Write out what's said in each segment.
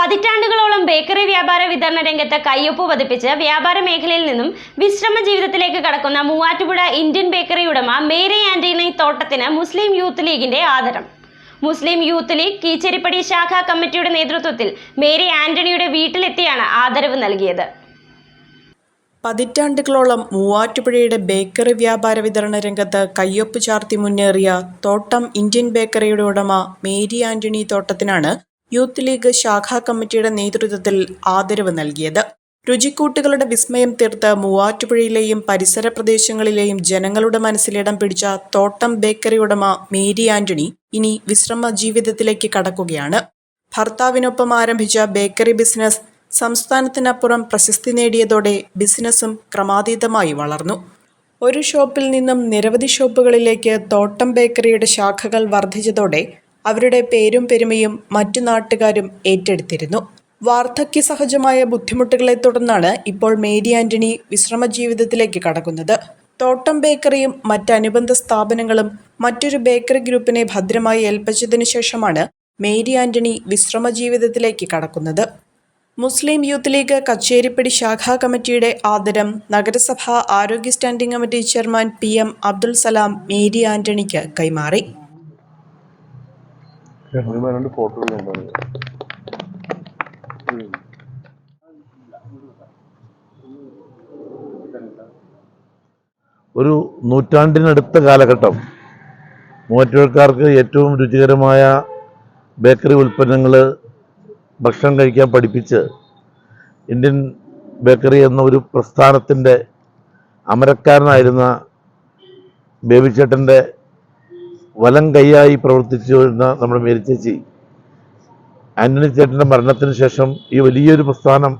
പതിറ്റാണ്ടുകളോളം bakery വ്യാപാര വിതരണ രംഗത്ത് കയ്യൊപ്പ് പതിപ്പിച്ച് വ്യാപാര മേഖലയിൽ നിന്നും വിശ്രമ ജീവിതത്തിലേക്ക് കടക്കുന്ന മൂവാറ്റുപുഴ ഇന്ത്യൻ ബേക്കറി ഉടമ മേരി ആന്റണി തോട്ടത്തിന് മുസ്ലിം യൂത്ത് ലീഗിന്റെ ആദരം. മുസ്ലിം യൂത്ത് ലീഗ് കീച്ചേരിപ്പടി ശാഖാ കമ്മിറ്റിയുടെ നേതൃത്വത്തിൽ മേരി ആന്റണിയുടെ വീട്ടിലെത്തിയാണ് ആദരവ് നൽകിയത്. പതിറ്റാണ്ടുകളോളം മൂവാറ്റുപുഴയുടെ ബേക്കറി വ്യാപാര വിതരണ രംഗത്ത് കയ്യൊപ്പ് ചാർത്തി മുന്നേറിയ തോട്ടം ഇന്ത്യൻ ബേക്കറിയുടെ ഉടമ മേരി ആന്റണി തോട്ടത്തിനാണ് യൂത്ത് ലീഗ് ശാഖാ കമ്മിറ്റിയുടെ നേതൃത്വത്തിൽ ആദരവ് നൽകിയത്. രുചിക്കൂട്ടുകളുടെ വിസ്മയം തീർത്ത് മൂവാറ്റുപുഴയിലെയും പരിസര പ്രദേശങ്ങളിലെയും ജനങ്ങളുടെ മനസ്സിലിടം പിടിച്ച തോട്ടം ബേക്കറി ഉടമ മേരി ആന്റണി ഇനി വിശ്രമ ജീവിതത്തിലേക്ക് കടക്കുകയാണ്. ഭർത്താവിനൊപ്പം ആരംഭിച്ച ബേക്കറി ബിസിനസ് സംസ്ഥാനത്തിനപ്പുറം പ്രശസ്തി നേടിയതോടെ ബിസിനസ്സും ക്രമാതീതമായി വളർന്നു. ഒരു ഷോപ്പിൽ നിന്നും നിരവധി ഷോപ്പുകളിലേക്ക് തോട്ടം ബേക്കറിയുടെ ശാഖകൾ വർദ്ധിച്ചതോടെ അവരുടെ പേരും പെരുമയും മറ്റു നാട്ടുകാരും ഏറ്റെടുത്തിരുന്നു. വാർദ്ധക്യ സഹജമായ ബുദ്ധിമുട്ടുകളെ തുടർന്നാണ് ഇപ്പോൾ മേരി ആന്റണി വിശ്രമ ജീവിതത്തിലേക്ക് കടക്കുന്നത്. തോട്ടം ബേക്കറിയും മറ്റനുബന്ധ സ്ഥാപനങ്ങളും മറ്റൊരു ബേക്കറി ഗ്രൂപ്പിനെ ഭദ്രമായി ഏൽപ്പിച്ചതിനു ശേഷമാണ് മേരി ആന്റണി വിശ്രമ ജീവിതത്തിലേക്ക് കടക്കുന്നത്. മുസ്ലിം യൂത്ത് ലീഗ് കച്ചേരിപ്പടി ശാഖാ കമ്മിറ്റിയുടെ ആദരം നഗരസഭാ ആരോഗ്യ standing committee chairman P M Abdul Salam Mary ആന്റണിക്ക് കൈമാറി. രണ്ട് ഫോട്ടോ കൊണ്ടുവന്നു ഒരു നൂറ്റാണ്ടിനടുത്ത കാലഘട്ടം. മൂവാറ്റുപുഴക്കാർക്ക് ഏറ്റവും രുചികരമായ ബേക്കറി ഉൽപ്പന്നങ്ങൾ ഭക്ഷണം കഴിക്കാൻ പഠിപ്പിച്ച് ഇന്ത്യൻ ബേക്കറി എന്ന ഒരു പ്രസ്ഥാനത്തിന്റെ അമരക്കാരനായിരുന്ന ബേബിച്ചേട്ടന്റെ വലം കൈയായി പ്രവർത്തിച്ചു വരുന്ന നമ്മുടെ മേരിച്ചേച്ചി ആന്റണി ചേട്ടന്റെ മരണത്തിന് ശേഷം ഈ വലിയൊരു പ്രസ്ഥാനം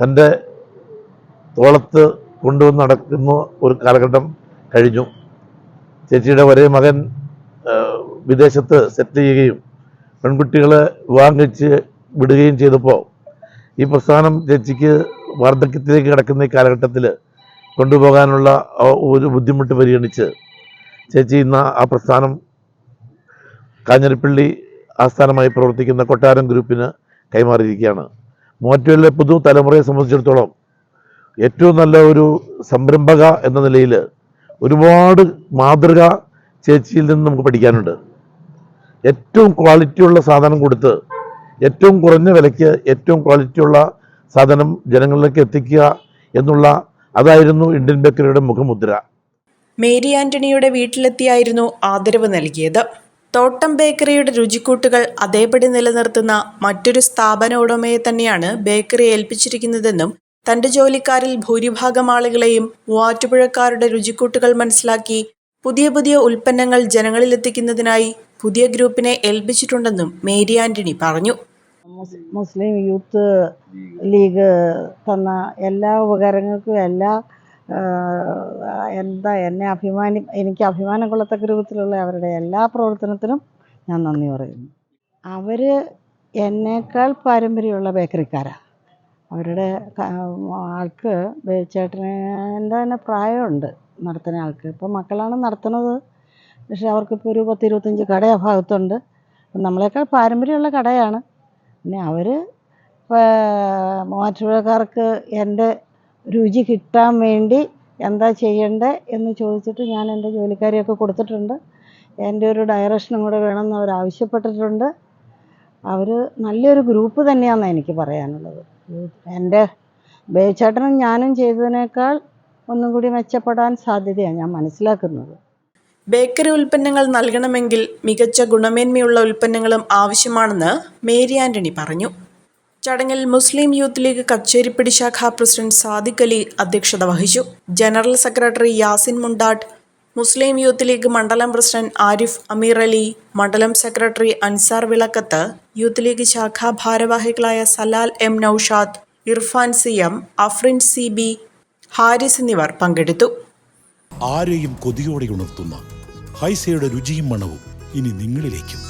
തന്റെ തോളത്ത് കൊണ്ടുവന്ന് നടക്കുന്ന ഒരു കാലഘട്ടം കഴിഞ്ഞു. ചേച്ചിയുടെ ഒരേ മകൻ വിദേശത്ത് സെറ്റ് ചെയ്യുകയും പെൺകുട്ടികളെ വിവാഹം കഴിച്ച് വിടുകയും ചെയ്തപ്പോൾ ഈ പ്രസ്ഥാനം ചേച്ചിക്ക് വാർദ്ധക്യത്തിലേക്ക് കിടക്കുന്ന ഈ കാലഘട്ടത്തിൽ കൊണ്ടുപോകാനുള്ള ഒരു ബുദ്ധിമുട്ട് പരിഗണിച്ച് ചേച്ചി ഇന്ന് ആ പ്രസ്ഥാനം കാഞ്ഞിരപ്പള്ളി ആസ്ഥാനമായി പ്രവർത്തിക്കുന്ന കൊട്ടാരം ഗ്രൂപ്പിന് കൈമാറിയിരിക്കുകയാണ്. മൂവാറ്റുപുഴയിലെ പുതു തലമുറയെ സംബന്ധിച്ചിടത്തോളം ഏറ്റവും നല്ല ഒരു സംരംഭക എന്ന നിലയിൽ ഒരുപാട് മാതൃക ചേച്ചിയിൽ നിന്ന് നമുക്ക് പഠിക്കാനുണ്ട്. ഏറ്റവും ക്വാളിറ്റിയുള്ള സാധനം കൊടുത്ത് ഏറ്റവും കുറഞ്ഞ വിലയ്ക്ക് ഏറ്റവും ക്വാളിറ്റിയുള്ള സാധനം ജനങ്ങളിലേക്ക് എത്തിക്കുക എന്നുള്ള അതായിരുന്നു ഇന്ത്യൻ ബേക്കറിയുടെ മുഖമുദ്ര. മേരി ആന്റണിയുടെ വീട്ടിലെത്തിയായിരുന്നു ആദരവ് നൽകിയത്. തോട്ടം ബേക്കറിയുടെ രുചിക്കൂട്ടുകൾ അതേപടി നിലനിർത്തുന്ന മറ്റൊരു സ്ഥാപന ഉടമയെ തന്നെയാണ് ബേക്കറി ഏൽപ്പിച്ചിരിക്കുന്നതെന്നും തന്റെ ജോലിക്കാരിൽ ഭൂരിഭാഗം ആളുകളെയും മൂവാറ്റുപുഴക്കാരുടെ രുചിക്കൂട്ടുകൾ മനസ്സിലാക്കി പുതിയ പുതിയ ഉൽപ്പന്നങ്ങൾ ജനങ്ങളിലെത്തിക്കുന്നതിനായി പുതിയ ഗ്രൂപ്പിനെ ഏൽപ്പിച്ചിട്ടുണ്ടെന്നും മേരി ആന്റണി പറഞ്ഞു. മുസ്ലിം യൂത്ത് ലീഗ് തന്ന എല്ലാ ഉപകാരങ്ങൾക്കും എല്ലാ എന്താ എന്നെ അഭിമാനി എനിക്ക് അഭിമാനം കൊള്ളത്തക്ക രൂപത്തിലുള്ള അവരുടെ എല്ലാ പ്രവർത്തനത്തിനും ഞാൻ നന്ദി പറയുന്നു. അവർ എന്നേക്കാൾ പാരമ്പര്യമുള്ള ബേക്കറിക്കാരാണ് അവരുടെ ആൾക്ക് ചേട്ടന് എന്റെ തന്നെ പ്രായമുണ്ട് നടത്തുന്ന ആൾക്ക്. ഇപ്പം മക്കളാണ് നടത്തുന്നത്. പക്ഷെ അവർക്കിപ്പോൾ ഒരു പത്ത് ഇരുപത്തഞ്ച് കട ആ ഭാഗത്തുണ്ട്. നമ്മളെക്കാൾ പാരമ്പര്യമുള്ള കടയാണ്. പിന്നെ അവർ മൂവാറ്റുപുഴക്കാർക്ക് എന്റെ രുചി കിട്ടാൻ വേണ്ടി എന്താ ചെയ്യേണ്ടത് എന്ന് ചോദിച്ചിട്ട് ഞാൻ എന്റെ ജോലിക്കാരെയൊക്കെ കൊടുത്തിട്ടുണ്ട്. എന്റെ ഒരു ഡയറക്ഷനും കൂടെ വേണമെന്ന് അവർ ആവശ്യപ്പെട്ടിട്ടുണ്ട്. അവർ നല്ലൊരു ഗ്രൂപ്പ് തന്നെയാണെന്ന് എനിക്ക് പറയാനുള്ളത്. എന്റെ ബേച്ചേട്ടനും ഞാനും ചെയ്തതിനേക്കാൾ ഒന്നും കൂടി മെച്ചപ്പെടാൻ സാധ്യതയാണ് ഞാൻ മനസ്സിലാക്കുന്നത്. ബേക്കറി ഉൽപ്പന്നങ്ങൾ നൽകണമെങ്കിൽ മികച്ച ഗുണമേന്മയുള്ള ഉൽപ്പന്നങ്ങളും ആവശ്യമാണെന്ന് മേരി ആന്റണി പറഞ്ഞു. ചടങ്ങിൽ മുസ്ലിം യൂത്ത് ലീഗ് കച്ചേരിപ്പടി ശാഖ പ്രസിഡന്റ് സാദിഖ് അലി അധ്യക്ഷത വഹിച്ചു. ജനറൽ സെക്രട്ടറി യാസിൻ മുണ്ടാട്ട് മുസ്ലിം യൂത്ത് ലീഗ് മണ്ഡലം പ്രസിഡന്റ് ആരിഫ് അമീർ അലി മണ്ഡലം secretary Ansar Vilakkath youth league ശാഖാ ഭാരവാഹികളായ Salal M Noushad Irfan C M Afrin C B Haris എന്നിവർ പങ്കെടുത്തു. ആരെയും കൊതിയോടെ ഉണർത്തുന്ന ഹൈസയുടെ രുചിയും മണവും ഇനി നിങ്ങളിലേക്കും.